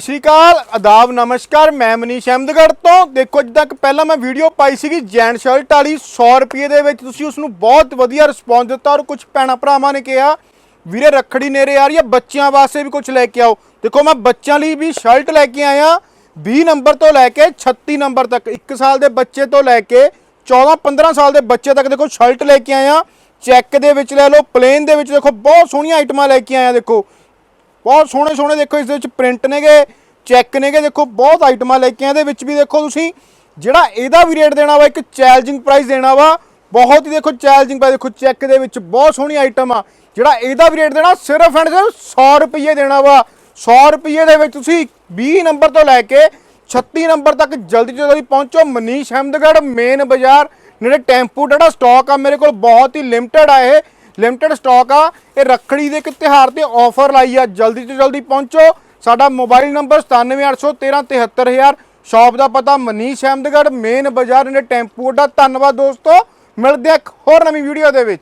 ਸਤਿ ਸ਼੍ਰੀ ਅਕਾਲ ਆਦਾਬ ਨਮਸਕਾਰ, ਮੈਂ ਮਨੀਸ਼ ਅਹਿਮਦਗੜ੍ਹ ਤੋਂ। ਦੇਖੋ, ਅੱਜ ਤੱਕ ਪਹਿਲਾਂ ਮੈਂ ਵੀਡੀਓ ਪਾਈ ਸੀਗੀ ਜੈਨ ਸ਼ਰਟ ਵਾਲੀ 100 ਰੁਪਏ ਦੇ ਵਿੱਚ। ਤੁਸੀਂ ਉਸ ਨੂੰ ਬਹੁਤ ਵਧੀਆ ਰਿਸਪੌਂਸ ਦਿੱਤਾ ਔਰ ਕੁਝ ਭੈਣਾਂ ਭਰਾਵਾਂ ਨੇ ਕਿਹਾ, ਵੀਰੇ, ਰੱਖੜੀ ਨੇੜੇ ਆ ਰਹੀ ਹੈ, ਬੱਚਿਆਂ ਵਾਸਤੇ ਵੀ ਕੁਝ ਲੈ ਕੇ ਆਓ। ਦੇਖੋ, ਮੈਂ ਬੱਚਿਆਂ ਲਈ ਵੀ ਸ਼ਰਟ ਲੈ ਕੇ ਆਇਆ 20 ਨੰਬਰ ਤੋਂ ਲੈ ਕੇ 36 ਨੰਬਰ ਤੱਕ 1 ਸਾਲ ਦੇ ਬੱਚੇ ਤੋਂ ਲੈ ਕੇ 14 15 ਸਾਲ ਦੇ ਬੱਚੇ ਤੱਕ ਦੇਖੋ, ਸ਼ਰਟ ਲੈ ਕੇ ਆਇਆ। ਚੈੱਕ ਦੇ ਵਿੱਚ ਲੈ ਲਓ, ਪਲੇਨ ਦੇ ਵਿੱਚ ਦੇਖੋ, ਬਹੁਤ ਸੋਹਣੀਆਂ ਆਈਟਮਾਂ ਲੈ ਕੇ ਆਇਆ, ਦੇਖੋ। ਬਹੁਤ ਸੋਹਣੇ ਸੋਹਣੇ ਦੇਖੋ ਇਸ ਦੇ ਵਿੱਚ ਪ੍ਰਿੰਟ ਨੇਗੇ ਚੈੱਕ ਨੇਗੇ, ਦੇਖੋ ਬਹੁਤ ਆਈਟਮਾਂ ਲੈ ਕੇ ਆਏ, ਇਹਦੇ ਵਿੱਚ ਵੀ ਦੇਖੋ ਤੁਸੀਂ, ਜਿਹੜਾ ਇਹਦਾ ਵੀ ਰੇਟ ਦੇਣਾ ਵਾ, ਇੱਕ ਚੈਲੰਜਿੰਗ ਪ੍ਰਾਈਸ ਦੇਣਾ ਵਾ, ਬਹੁਤ ਹੀ ਦੇਖੋ ਚੈਲੰਜਿੰਗ ਪ੍ਰਾਈਸ ਦੇਖੋ ਚੈੱਕ ਦੇ ਵਿੱਚ ਬਹੁਤ ਸੋਹਣੀ ਆਈਟਮ ਆ, ਜਿਹੜਾ ਇਹਦਾ ਵੀ ਰੇਟ ਦੇਣਾ ਸਿਰਫ ਐਂਡ ਸਿਰਫ 100 ਰੁਪਏ ਦੇਣਾ ਵਾ 100 ਰੁਪਏ ਦੇ ਵਿੱਚ ਤੁਸੀਂ 20 ਨੰਬਰ ਤੋਂ ਲੈ ਕੇ 36 ਨੰਬਰ ਤੱਕ ਜਲਦੀ ਤੋਂ ਜਲਦੀ ਪਹੁੰਚੋ, ਮਨੀਸ਼ ਅਹਿਮਦਗੜ੍ਹ ਮੇਨ ਬਾਜ਼ਾਰ, ਨੇੜੇ ਟੈਂਪੂ ਜਿਹੜਾ ਸਟਾਕ ਆ ਮੇਰੇ ਕੋਲ, ਬਹੁਤ ਹੀ ਲਿਮਟਿਡ ਆ ਇਹ ਲਿਮਟਿਡ ਸਟਾਕ ਆ। ਇਹ ਰੱਖੜੀ ਦੇ ਇੱਕ ਤਿਉਹਾਰ ਤੇ ਆਫਰ ਲਾਈ ਆ। ਜਲਦੀ ਤੋਂ ਜਲਦੀ ਪਹੁੰਚੋ। ਸਾਡਾ ਮੋਬਾਈਲ ਨੰਬਰ 9781373000 ਸ਼ਾਪ ਦਾ ਪਤਾ ਮਨੀਸ਼ ਅਹਿਮਦਗੜ੍ਹ ਮੇਨ ਬਾਜ਼ਾਰ ਨੇ ਟੈਂਪੂ ਅੱਡਾ ਧੰਨਵਾਦ ਦੋਸਤੋ। ਮਿਲਦੇ ਆ ਇੱਕ ਹੋਰ ਨਵੀਂ ਵੀਡੀਓ ਦੇ ਵਿੱਚ।